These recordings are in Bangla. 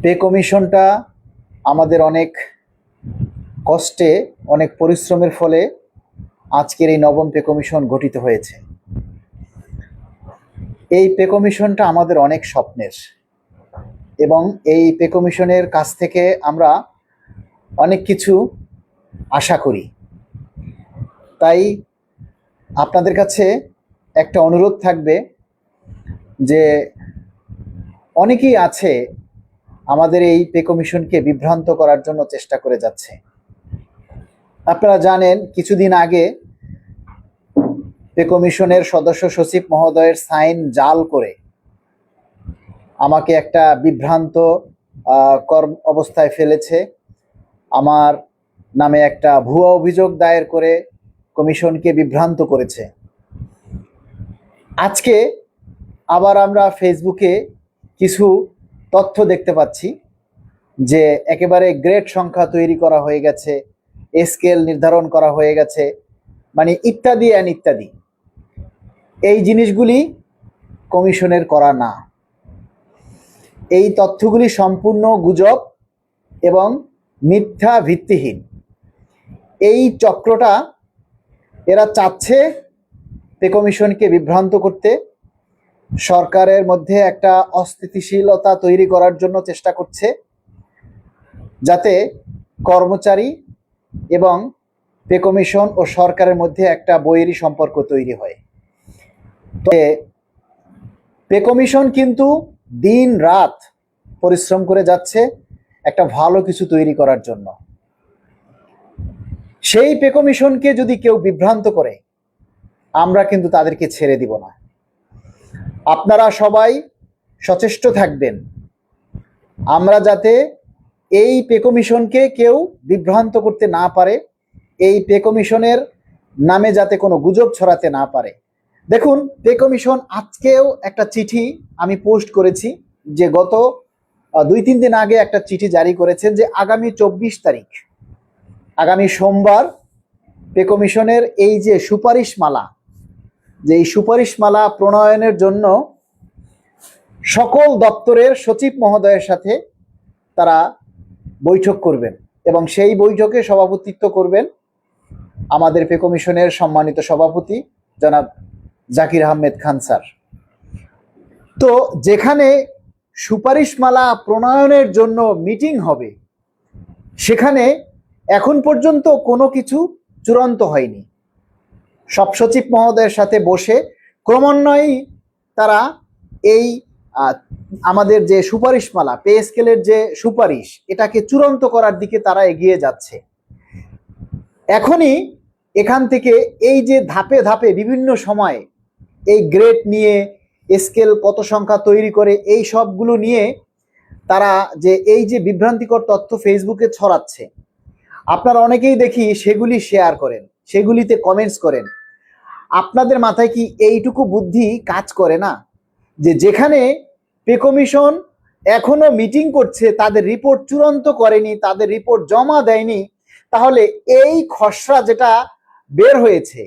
পে কমিশনটা আমাদের অনেক কষ্টে, অনেক পরিশ্রমের ফলে আজকের এই নবম পে কমিশন গঠিত হয়েছে। এই পে কমিশনটা আমাদের অনেক স্বপ্নের এবং এই পে কমিশনের কাছ থেকে আমরা অনেক কিছু আশা করি। তাই আপনাদের কাছে একটা অনুরোধ থাকবে যে অনেকেই আছে আমাদের এই পে কমিশনকে বিভ্রান্ত করার জন্য চেষ্টা করে যাচ্ছে। আপনারা জানেন, কিছুদিন আগে পে কমিশনের সদস্য সচিব মহোদয়ের সাইন জাল করে আমাকে একটা বিভ্রান্ত কর্ম অবস্থায় ফেলেছে। আমার নামে একটা ভুয়া অভিযোগ দায়ের করে কমিশনকে বিভ্রান্ত করেছে। আজকে আবার আমরা ফেসবুকে কিছু তথ্য দেখতে পাচ্ছি যে একেবারে গ্রেড সংখ্যা তৈরি করা হয়ে গেছে, স্কেল নির্ধারণ করা হয়ে গেছে মানে ইত্যাদি অ্যান্ড ইত্যাদি। এই জিনিসগুলি কমিশনের করা না। এই তথ্যগুলি সম্পূর্ণ গুজব এবং মিথ্যা ভিত্তিহীন। এই চক্রটা এরা চাচ্ছে পে কমিশনকে বিভ্রান্ত করতে সরকারের মধ্যে একটা অস্থিতিশীলতা তৈরি করার জন্য চেষ্টা করছে, যাতে কর্মচারী এবং পে কমিশন ও সরকারের মধ্যে একটা বৈরী সম্পর্ক তৈরি হয়। পে কমিশন কিন্তু দিন রাত পরিশ্রম করে যাচ্ছে একটা ভালো কিছু তৈরি করার জন্য। সেই পে কমিশনকে যদি কেউ বিভ্রান্ত করে, আমরা কিন্তু তাদেরকে ছেড়ে দিব না। আপনারা সবাই সচেষ্ট থাকবেন। আমরা যাতে এই পে কমিশনকে কেউ বিভ্রান্ত করতে না পারে, এই পে কমিশনের নামে যাতে কোনো গুজব ছড়াতে না পারে। দেখুন পে কমিশন আজকেও একটা চিঠি আমি পোস্ট করেছি যে গত দুই তিন দিন আগে একটা চিঠি জারি করেছেন যে আগামী চব্বিশ তারিখ, আগামী সোমবার পে কমিশনের এই যে সুপারিশমালা যে এই সুপারিশমালা প্রণয়নের জন্য সকল দপ্তরের সচিব মহোদয়ের সাথে তারা বৈঠক করবেন এবং সেই বৈঠকে সভাপতিত্ব করবেন আমাদের পে কমিশনের সম্মানিত সভাপতি জনাব জাকির আহমেদ খান স্যার। তো যেখানে সুপারিশমালা প্রণয়নের জন্য মিটিং হবে, সেখানে এখন পর্যন্ত কোনো কিছু চূড়ান্ত হয়নি। সব সচিব মহোদয়ের সাথে বসে ক্রমান্বয়েই তারা এই আমাদের যে সুপারিশমালা, পে স্কেলের যে সুপারিশ, এটাকে চূড়ান্ত করার দিকে তারা এগিয়ে যাচ্ছে। এখনই এখান থেকে এই যে ধাপে ধাপে বিভিন্ন সময়ে এই গ্রেড নিয়ে, স্কেল কত সংখ্যা তৈরি করে, এই সবগুলো নিয়ে তারা যে এই যে বিভ্রান্তিকর তথ্য ফেসবুকে ছড়াচ্ছে, আপনারা অনেকেই দেখি সেগুলি শেয়ার করেন। সেগুলিতে কমেন্টস করেন। আপনাদের মাথায় কি এইটুকু বুদ্ধি কাজ করে না? যে যেখানে পে কমিশন এখনও মিটিং করছে, তাদের রিপোর্ট চূড়ান্ত করেনি, তাদের রিপোর্ট জমা দেয়নি, তাহলে এই খসড়া যেটা বের হয়েছে,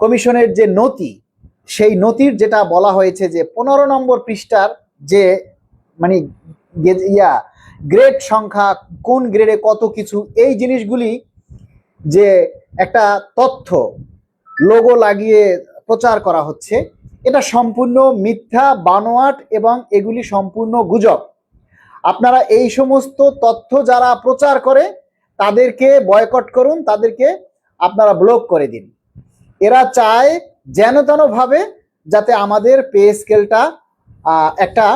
কমিশনের যে নথি, সেই নথির যেটা বলা হয়েছে যে পনেরো নম্বর পৃষ্ঠার যে মানে ইয়া গ্রেড সংখ্যা, কোন গ্রেডে কত কিছু, এই জিনিসগুলি যে একটা তথ্য লোগো লাগিয়ে প্রচার করা হচ্ছে। এটা সম্পূর্ণ মিথ্যা, বানোয়াট এবং এগুলি সম্পূর্ণ গুজব। আপনারা এই সমস্ত তথ্য যারা প্রচার করে, তাদেরকে বয়কট করুন, তাদেরকে আপনারা ব্লক করে দিন। এরা চায় যেন ভাবে যাতে আমাদের পে স্কেলটা একটা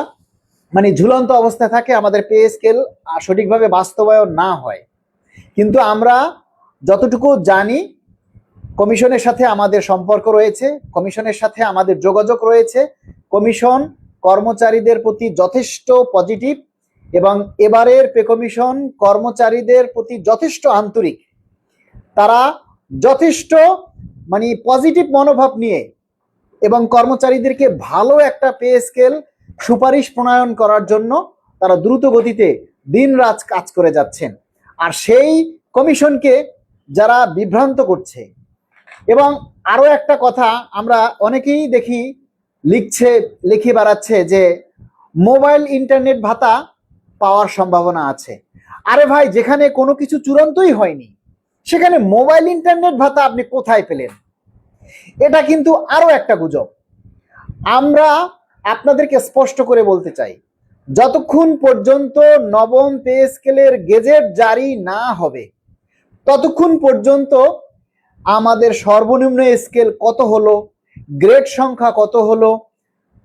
মানে ঝুলন্ত অবস্থায় থাকে, আমাদের পে স্কেল সঠিকভাবে বাস্তবায়ন না হয়। কিন্তু আমরা যতটুকু জানি, কমিশনের সাথে আমাদের সম্পর্ক রয়েছে, কমিশনের সাথে আমাদের যোগাযোগ রয়েছে। কমিশন কর্মচারীদের প্রতি যথেষ্ট পজিটিভ এবং এবারের পে কমিশন কর্মচারীদের প্রতি যথেষ্ট আন্তরিক। তারা যথেষ্ট মানে পজিটিভ মনোভাব নিয়ে এবং কর্মচারীদেরকে ভালো একটা পে স্কেল, সুপারিশ প্রণয়ন করার জন্য তারা দ্রুত গতিতে দিন রাত কাজ করে যাচ্ছেন। আর সেই কমিশনকে যারা বিভ্রান্ত করছে। এবং আরও একটা কথা আমরা অনেকেই দেখি, লিখছে, লিখে বাড়াচ্ছে যে মোবাইল, ইন্টারনেট ভাতা পাওয়ার সম্ভাবনা আছে। আরে ভাই, যেখানে কোনো কিছু চূড়ান্তই হয়নি, সেখানে মোবাইল, ইন্টারনেট ভাতা আপনি কোথায় পেলেন? এটা কিন্তু আরও একটা গুজব। আমরা আপনাদেরকে স্পষ্ট করে বলতে চাই, যতক্ষণ পর্যন্ত নবম পে স্কেলের গেজেট জারি না হবে ততক্ষণ পর্যন্ত আমাদের সর্বনিম্ন স্কেল কত হলো? গ্রেড সংখ্যা কত হলো?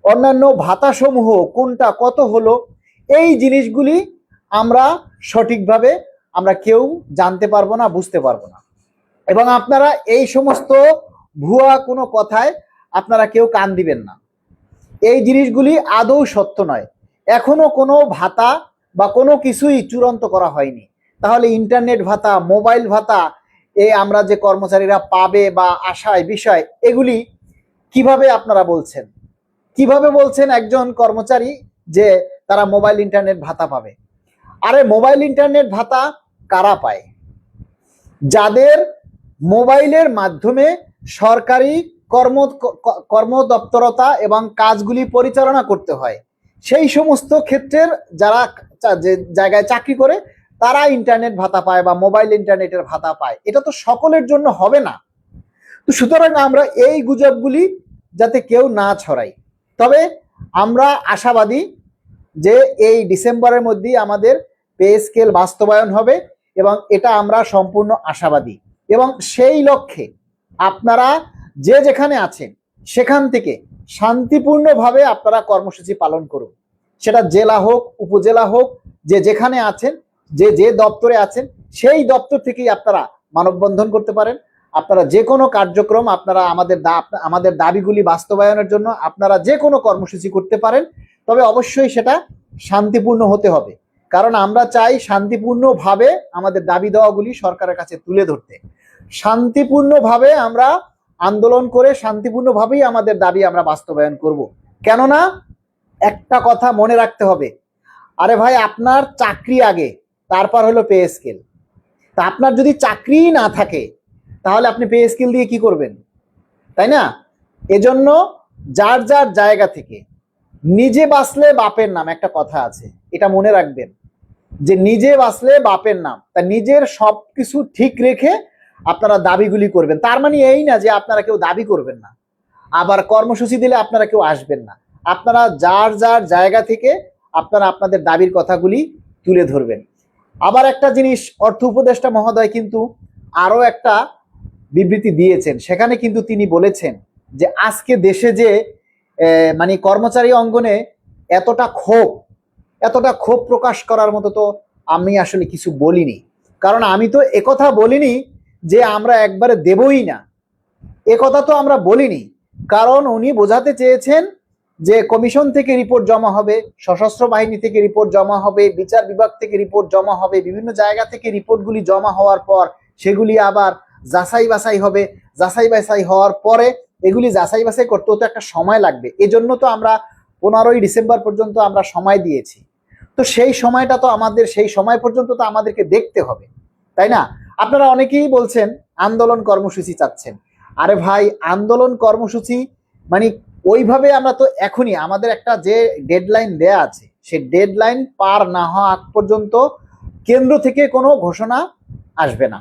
অন্যান্য ভাতাসমূহ কোনটা কত হলো? এই জিনিসগুলি আমরা সঠিকভাবে আমরা কেউ জানতে পারব না, বুঝতে পারব না। এবং আপনারা এই সমস্ত ভুয়া কোনো কথায় আপনারা কেউ কান দিবেন না। এই জিনিসগুলি আদৌ সত্য নয়। এখনও কোনো ভাতা বা কোনো কিছুই চূড়ান্ত করা হয়নি। তাহলে ইন্টারনেট ভাতা মোবাইল ভাতা, এ আমরা যে কর্মচারীরা পাবে বা আশায়, বিষয়, এগুলি কীভাবে আপনারা বলছেন? কীভাবে বলছেন একজন কর্মচারী যে তারা মোবাইল ইন্টারনেট ভাতা পাবে? আরে মোবাইল ইন্টারনেট ভাতা কারা পায়? যাদের মোবাইলের মাধ্যমে সরকারি কর্ম কর্মদপ্তরতা এবং কাজগুলি পরিচালনা করতে হয়। সেই সমস্ত ক্ষেত্রের যারা যে জায়গায় চাকরি করে তারা ইন্টারনেট ভাতা পায় বা মোবাইল ইন্টারনেটের ভাতা পায়। এটা তো সকলের জন্য হবে না। তো সুতরাং আমরা এই গুজবগুলি যাতে কেউ না ছড়াই। তবে আমরা আশাবাদী যে এই ডিসেম্বরের মধ্যেই আমাদের পে স্কেল বাস্তবায়ন হবে এবং এটা আমরা সম্পূর্ণ আশাবাদী। এবং সেই লক্ষ্যে আপনারা যে যেখানে আছেন, সেখান থেকে শান্তিপূর্ণভাবে আপনারা কর্মসূচি পালন করুন। সেটা জেলা হোক, উপজেলা হোক, যে যেখানে আছেন যে যে দপ্তরে আছেন, সেই দপ্তর থেকেই আপনারা মানববন্ধন করতে পারেন। আপনারা যে কোনো কার্যক্রম আপনারা আমাদের আমাদের দাবিগুলি বাস্তবায়নের জন্য আপনারা যে কোনো কর্মসূচি করতে পারেন, তবে অবশ্যই সেটা শান্তিপূর্ণ হতে হবে। কারণ আমরা চাই শান্তিপূর্ণভাবে আমাদের দাবি দেওয়াগুলি সরকারের কাছে তুলে ধরতে। শান্তিপূর্ণভাবে আমরা আন্দোলন করে শান্তিপূর্ণভাবেই আমাদের দাবি আমরা বাস্তবায়ন করব। কেননা একটা কথা মনে রাখতে হবে। আরে ভাই, আপনার চাকরি আগে। তারপর হলো পে স্কেল তা আপনার যদি চাকরিই না থাকে, তাহলে আপনি পে স্কেল দিয়ে কি করবেন? তাই না? এজন্য যার যার জায়গা থেকে নিজে বাঁচলে বাপের নাম, একটা কথা আছে, এটা মনে রাখবেন, যে নিজে বাঁচলে বাপের নাম, তা নিজের সবকিছু ঠিক রেখে আপনারা দাবিগুলি করবেন। তার মানে এই না যে আপনারা কেউ দাবি করবেন না, আবার কর্মসূচি দিলে আপনারা কেউ আসবেন না। আপনারা যার যার জায়গা থেকে আপনারা আপনাদের দাবির কথাগুলি তুলে ধরবেন। আবার একটা জিনিস অর্থ উপদেষ্টা মহোদয় কিন্তু আরও একটা বিবৃতি দিয়েছেন। সেখানে কিন্তু তিনি বলেছেন যে আজকে দেশে যে মানে কর্মচারী অঙ্গনে এতটা ক্ষোভ এতটা ক্ষোভ প্রকাশ করার মতো তো আমি আসলে কিছু বলিনি। কারণ আমি তো একথা বলিনি যে আমরা একবারে দেবই না। একথা তো আমরা বলিনি। কারণ উনি বোঝাতে চেয়েছেন যে কমিশন থেকে রিপোর্ট জমা হবে, সশস্ত্র বাহিনী থেকে রিপোর্ট জমা হবে, বিচার বিভাগ থেকে রিপোর্ট জমা হবে, বিভিন্ন জায়গা থেকে রিপোর্টগুলি জমা হওয়ার পর সেগুলি আবার যাচাই বাছাই হবে। যাচাই বাছাই হওয়ার পরে এগুলি যাচাই বাছাই করতেও তো একটা সময় লাগবে। এজন্য তো আমরা পনেরোই ডিসেম্বর পর্যন্ত আমরা সময় দিয়েছি। তো সেই সময়টা তো আমাদের, সেই সময় পর্যন্ত তো আমাদেরকে দেখতে হবে। তাই না? আপনারা অনেকেই বলছেন, আন্দোলন কর্মসূচি চাচ্ছেন। আরে ভাই, আন্দোলন কর্মসূচি মানে ওইভাবে আমরা তো এখনই, আমাদের একটা যে ডেডলাইন দেয়া আছে, সে ডেডলাইন পার না হওয়া আগ পর্যন্ত কেন্দ্র থেকে কোনো ঘোষণা আসবে না।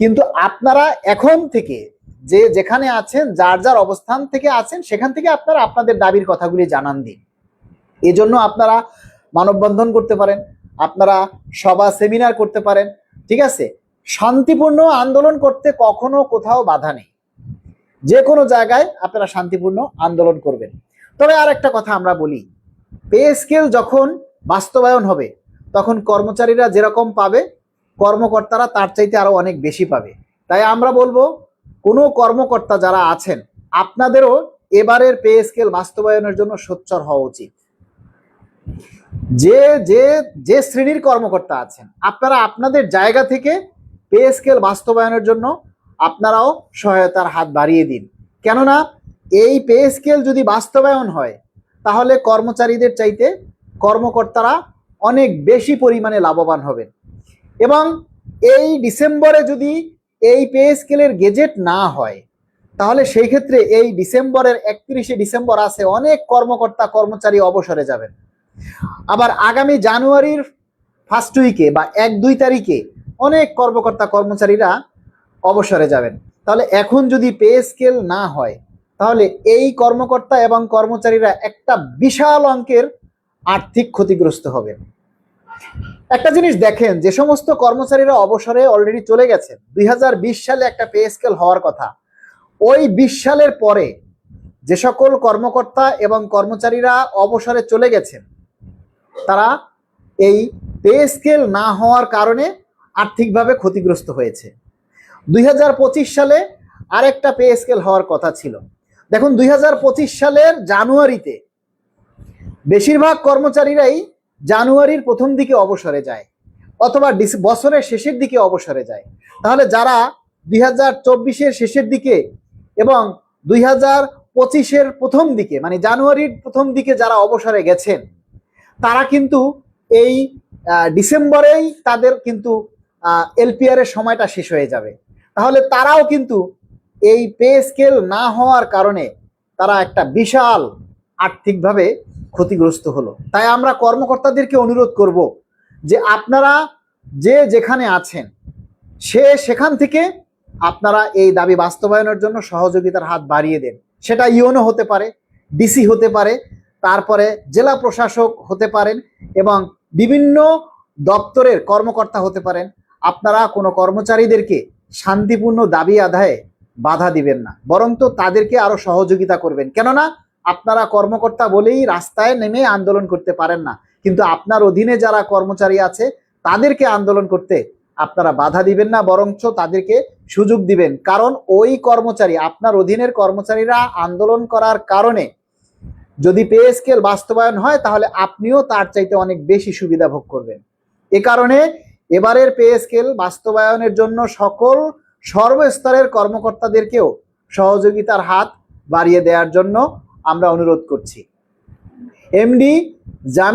কিন্তু আপনারা এখন থেকে যে যেখানে আছেন, যার যার অবস্থান থেকে আছেন, সেখান থেকে আপনারা আপনাদের দাবির কথাগুলি জানান দিন। এজন্য আপনারা মানববন্ধন করতে পারেন, আপনারা সভা, সেমিনার করতে পারেন, ঠিক আছে? শান্তিপূর্ণ আন্দোলন করতে কখনো কোথাও বাধা নেই। যে কোনো জায়গায় আপনারা শান্তিপূর্ণ আন্দোলন করবেন। তবে আর একটা কথা আমরা বলি, পে স্কেল যখন বাস্তবায়ন হবে, তখন কর্মচারীরা যেরকম পাবে, কর্মকর্তারা তার চাইতে আরও অনেক বেশি পাবে। তাই আমরা বলব, কোনো কর্মকর্তা যারা আছেন, আপনাদেরও এবারের পে স্কেল বাস্তবায়নের জন্য সোচ্চার হওয়া উচিত। যে যে যে শ্রেণির কর্মকর্তা আছেন, আপনারা আপনাদের জায়গা থেকে পে স্কেল বাস্তবায়নের জন্য আপনারাও সহায়তার হাত বাড়িয়ে দিন। কেননা এই পে স্কেল যদি বাস্তবায়ন হয়, তাহলে কর্মচারীদের চাইতে কর্মকর্তারা অনেক বেশি পরিমাণে লাভবান হবেন। এবং এই ডিসেম্বরে যদি এই পে স্কেলের গেজেট না হয়, তাহলে সেই ক্ষেত্রে এই ডিসেম্বরের একত্রিশে ডিসেম্বর আছে অনেক কর্মকর্তা, কর্মচারী অবসরে যাবেন। আবার আগামী জানুয়ারির ফার্স্ট উইকে বা এক দুই তারিখে অনেক কর্মকর্তা, কর্মচারীরা অবসরে যাবেন। তাহলে এখন যদি পে স্কেল না হয়, তাহলে এই কর্মকর্তা এবং কর্মচারীরা একটা বিশাল অঙ্কের আর্থিক ক্ষতিগ্রস্ত হবেন। একটা জিনিস দেখেন, যে সমস্ত কর্মচারীরা অবসরে অলরেডি চলে গেছেন দুই হাজার বিশ সালে একটা পে স্কেল হওয়ার কথা। ওই বিশ সালের পরে যে সকল কর্মকর্তা এবং কর্মচারীরা অবসরে চলে গেছেন, তারা এই পে স্কেল না হওয়ার কারণে আর্থিকভাবে ক্ষতিগ্রস্ত হয়েছে। দুই হাজার পঁচিশ সালে আরেকটা পে স্কেল হওয়ার কথা ছিল। দেখুন, দুই হাজার পঁচিশ সালের জানুয়ারিতে বেশিরভাগ কর্মচারীরাই জানুয়ারির প্রথম দিকে অবসরে যায় অথবা বছরের শেষের দিকে অবসরে যায়। তাহলে যারা দুই হাজার শেষের দিকে এবং দুই হাজার পঁচিশের প্রথম দিকে মানে জানুয়ারির প্রথম দিকে যারা অবসরে গেছেন, তারা কিন্তু এই ডিসেম্বরেই তাদের কিন্তু এলপিআর এর সময়টা শেষ হয়ে যাবে। তাহলে তারাও কিন্তু এই পে স্কেল না হওয়ার কারণে তারা একটা বিশাল আর্থিকভাবে ক্ষতিগ্রস্ত হলো। তাই আমরা কর্মকর্তাদেরকে অনুরোধ করব যে আপনারা যে যেখানে আছেন, সে সেখান থেকে আপনারা এই দাবি বাস্তবায়নের জন্য সহযোগিতার হাত বাড়িয়ে দেন। সেটা ইউনো হতে পারে, ডিসি হতে পারে, তারপরে জেলা প্রশাসক হতে পারেন এবং বিভিন্ন দপ্তরের কর্মকর্তা হতে পারেন। আপনারা কোনো কর্মচারীদেরকে শান্তিপূর্ণ দাবি আদায়ে বাধা দিবেন না। বরং তো তাদেরকে আরও সহযোগিতা করবেন। কেননা, আপনারা কর্মকর্তা বলেই রাস্তায় নেমে আন্দোলন করতে পারেন না। কিন্তু আপনার অধীনে যারা কর্মচারী আছে, তাদেরকে আন্দোলন করতে আপনারা বাধা দিবেন না, বরঞ্চ তাদেরকে সুযোগ দিবেন। কারণ ওই কর্মচারী, আপনার অধীনের কর্মচারীরা আন্দোলন করার কারণে যদি পে স্কেল বাস্তবায়ন হয়, তাহলে আপনিও তার চাইতে অনেক বেশি সুবিধা ভোগ করবেন। এ কারণে এবারের পে স্কেল বাস্তবায়নের জন্য সকল সর্বস্তরের কর্মকর্তাদেরকেও সহযোগিতার হাত বাড়িয়ে দেওয়ার জন্য আমরা অনুরোধ করছি। এমডি জামি